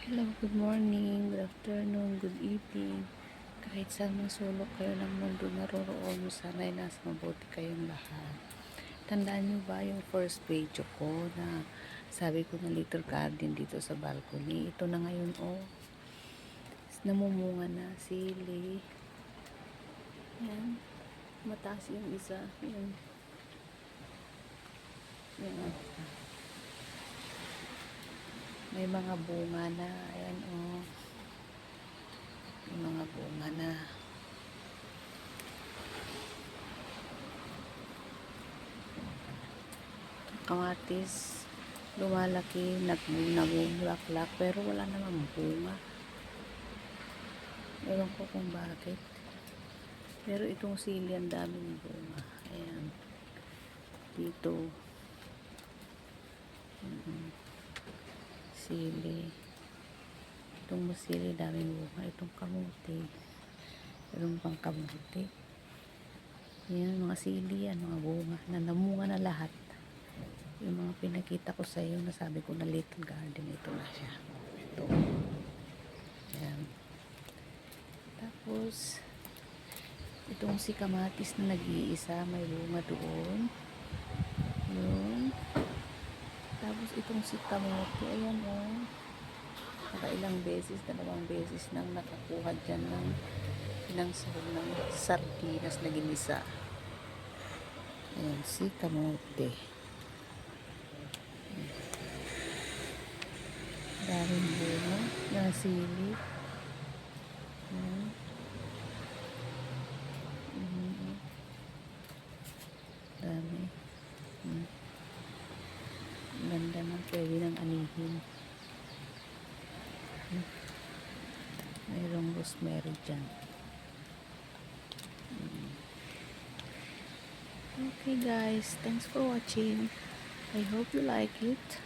Hello, good morning, good afternoon, good evening. Kahit saan mang sulok kayo ng mundo naroroon, sana'y nasa mabuti kayong lahat. Tandaan niyo ba yung first page ko na sabi ko na little garden dito sa balcony? Ito na ngayon, oh. Namumunga na, sili. Yan. Mataas yung isa. Yan. Yan. May mga bunga na. Ayan, oh. May mga bunga na. Kamatis, lumalaki, nagbulaklak, pero wala naman bunga. Ewan ko kung bakit. Pero itong sili, ang daming bunga. Ayan. Dito. Mm sili. Itong masili, daming bunga. Itong kamuti. Itong pang kamuti. Yan, mga sili yan, mga bunga. Na namunga na lahat. Yung mga pinakita ko sa iyo, nasabi ko na little garden, ito na siya. Ito. Yan. Tapos, itong si kamatis na nag-iisa, may bunga doon. Yun. Tapos itong si kamote, ayan o. Oh. Nakailang beses, dalawang beses nang nakakuha dyan ng pinangsahog ng sardinas na ginisa. Ayan, si kamote. Daming bunga na sili. Ayan. Mhm. Dami. Pwede ng anihin. Mayroong rosemary dyan. Hmm. Okay guys, thanks for watching. I hope you like it.